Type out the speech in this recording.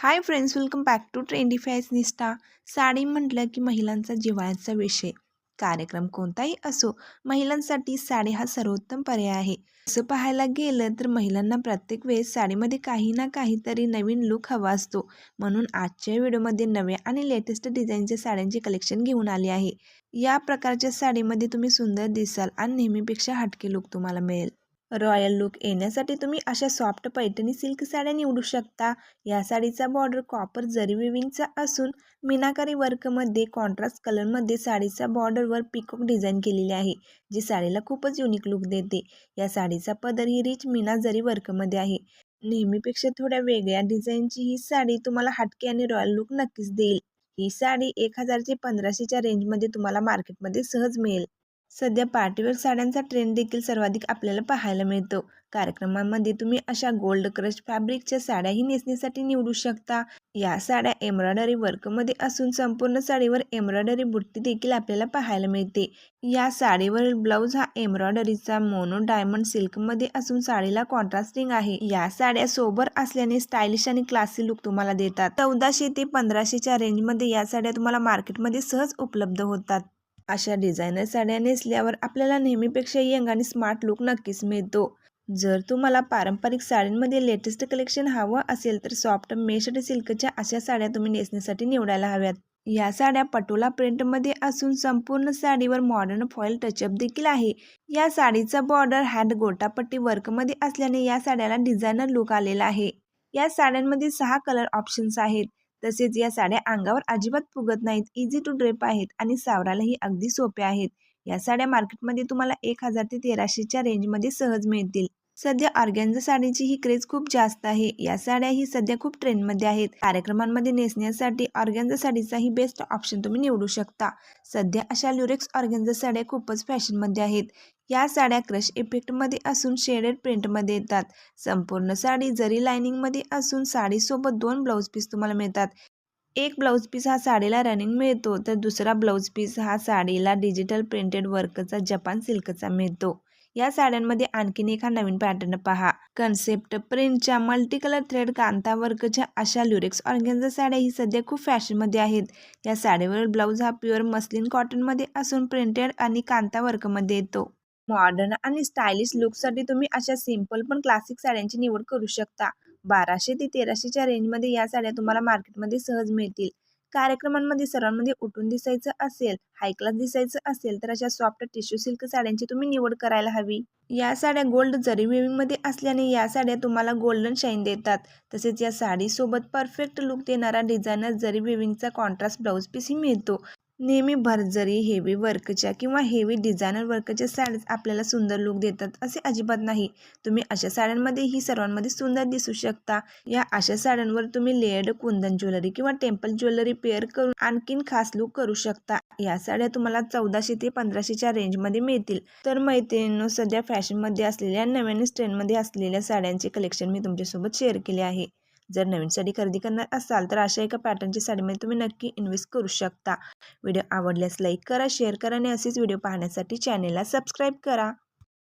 Hi friends welcome back to trendy Nishtha sari म्हटलं की महिलांचा जिव्हाळ्याचा विषय. कार्यक्रम कोणताही असो महिलांसाठी साडी हा सर्वोत्तम पर्याय आहे. असं पाहायला गेलं तर महिलांना प्रत्येक वेळेस साडीमध्ये काही ना काहीतरी नवीन लुक हवा असतो. म्हणून आजच्या व्हिडिओमध्ये नव्या आणि लेटेस्ट डिझाईनच्या साड्यांचे कलेक्शन घेऊन आले आहे. या प्रकारच्या साडीमध्ये तुम्ही सुंदर दिसाल आणि नेहमीपेक्षा हटके लुक तुम्हाला मिळेल. रॉयल लुक येण्यासाठी तुम्ही अशा सॉफ्ट पैठणी सिल्क साड्या निवडू शकता. या साडीचा बॉर्डर कॉपर जरी विविंगचा असून मीनाकारी वर्कमध्ये कॉन्ट्रास्ट कलरमध्ये साडीचा बॉर्डरवर पिकॉक डिझाईन केलेली आहे जी साडीला खूपच युनिक लुक देते. या साडीचा पदर ही रिच मीना जरी वर्कमध्ये आहे. नेहमीपेक्षा थोड्या वेगळ्या डिझाईनची ही साडी तुम्हाला हटके आणि रॉयल लुक नक्कीच देईल. ही साडी एक हजारचे पंधराशेच्या रेंजमध्ये तुम्हाला मार्केटमध्ये सहज मिळेल. सध्या पार्टीवेअर साड्यांचा ट्रेंड देखील सर्वाधिक आपल्याला पाहायला मिळतो. कार्यक्रमामध्ये तुम्ही अशा गोल्ड क्रश फॅब्रिकच्या साड्याही नेसण्यासाठी निवडू शकता. या साड्या एम्ब्रॉयडरी वर्कमध्ये असून संपूर्ण साडीवर एम्ब्रॉयडरी बुट्टी देखील आपल्याला पाहायला मिळते. या साडीवरील ब्लाऊज हा एम्ब्रॉयडरीचा मोनो डायमंड सिल्कमध्ये असून साडीला कॉन्ट्रास्टिंग आहे. या साड्या सोबर असल्याने स्टायलिश आणि क्लासी लुक तुम्हाला देतात. चौदाशे ते पंधराशेच्या रेंजमध्ये या साड्या तुम्हाला मार्केटमध्ये सहज उपलब्ध होतात. अशा डिझायनर साड्या नेसल्यावर आपल्याला नेहमीपेक्षा यंग आणि स्मार्ट लुक नक्कीच मिळतो. जर तुम्हाला पारंपरिक साड्यांमध्ये लेटेस्ट कलेक्शन हवं असेल तर सॉफ्ट मेशड सिल्कच्या अशा साड्या तुम्ही नेसण्यासाठी निवडायला हव्यात. या साड्या पटोला प्रिंटमध्ये असून संपूर्ण साडीवर मॉडर्न फॉईल टचअप देखील आहे. या साडीचा बॉर्डर हँड गोटापट्टी वर्कमध्ये असल्याने या साड्याला डिझायनर लुक आलेला आहे. या साड्यांमध्ये सहा कलर ऑप्शन्स आहेत. तसेच या साड्या अंगावर अजिबात फुगत नाहीत. इझी टू ड्रेप आहेत आणि सावरालाही अगदी सोप्या आहेत. या साड्या मार्केटमध्ये तुम्हाला एक हजार ते तेराशेच्या रेंजमध्ये सहज मिळतील. सध्या ऑर्गॅन्झा साडीची ही क्रेज खूप जास्त आहे. या साड्या ही सध्या खूप ट्रेंडमध्ये आहेत. कार्यक्रमांमध्ये नेसण्यासाठी ऑर्गॅन्झा साडीचा ही बेस्ट ऑप्शन तुम्ही निवडू शकता. सध्या अशा ल्युरेक्स ऑर्गॅन्झा साड्या खूपच फॅशनमध्ये आहेत. या साड्या क्रश इफेक्टमध्ये असून शेडेड प्रिंटमध्ये येतात. संपूर्ण साडी जरी लायनिंगमध्ये असून साडीसोबत दोन ब्लाऊज पीस तुम्हाला मिळतात. एक ब्लाऊज पीस हा साडीला रनिंग मिळतो तर दुसरा ब्लाऊज पीस हा साडीला डिजिटल प्रिंटेड वर्कचा जपान सिल्कचा मिळतो. या साड्यांमध्ये आणखीन एका नवीन पॅटर्न पहा. कन्सेप्ट प्रिंटच्या मल्टी कलर थ्रेड कांता वर्कच्या अशा ल्युरेक्स ऑर्गेन्झा साड्या ही सध्या खूप फॅशनमध्ये आहेत. या साडीवरील ब्लाऊज हा प्युअर मस्लिन कॉटनमध्ये असून प्रिंटेड आणि कांता वर्कमध्ये येतो. मॉडर्न आणि स्टायलिश लुकसाठी तुम्ही अशा सिंपल पण क्लासिक साड्यांची निवड करू शकता. बाराशे ते तेराशेच्या रेंजमध्ये या साड्या तुम्हाला मार्केटमध्ये सहज मिळतील. कार्यक्रमांमध्ये सर्वांमध्ये उठून दिसायचं असेल हाय क्लास दिसायचं असेल तर अशा सॉफ्ट टिश्यू सिल्क साड्यांची तुम्ही निवड करायला हवी. या साड्या गोल्ड जरी वेविंगमध्ये असल्याने या साड्या तुम्हाला गोल्डन शाईन देतात. तसेच या साडीसोबत परफेक्ट लुक देणारा डिझायनर जरी वेविंगचा कॉन्ट्रास्ट ब्लाऊज पीसही मिळतो. नेहमी भरजरी हेवी वर्कच्या किंवा हेवी डिझायनर वर्कच्या साड्या आपल्याला सुंदर लुक देतात असे अजिबात नाही. तुम्ही अशा साड्यांमध्ये ही सर्वांमध्ये सुंदर दिसू शकता. या अशा साड्यांवर तुम्ही लेअर्ड कुंदन ज्वेलरी किंवा टेम्पल ज्वेलरी पेअर करून आणखीन खास लुक करू शकता. या साड्या तुम्हाला चौदाशे ते पंधराशेच्या रेंजमध्ये मिळतील. तर मैत्रिणींनो सध्या फॅशनमध्ये असलेल्या नव्याने ट्रेंडमध्ये असलेल्या साड्यांचे कलेक्शन मी तुमच्यासोबत शेअर केले आहे. जर नवीन साडी खरेदी करणार असाल तर अशा एका पॅटर्नची साडीमध्ये तुम्ही नक्की इन्व्हेस्ट करू शकता. व्हिडिओ आवडल्यास लाईक करा शेअर करा आणि असेच व्हिडिओ पाहण्यासाठी चॅनेलला सबस्क्राईब करा.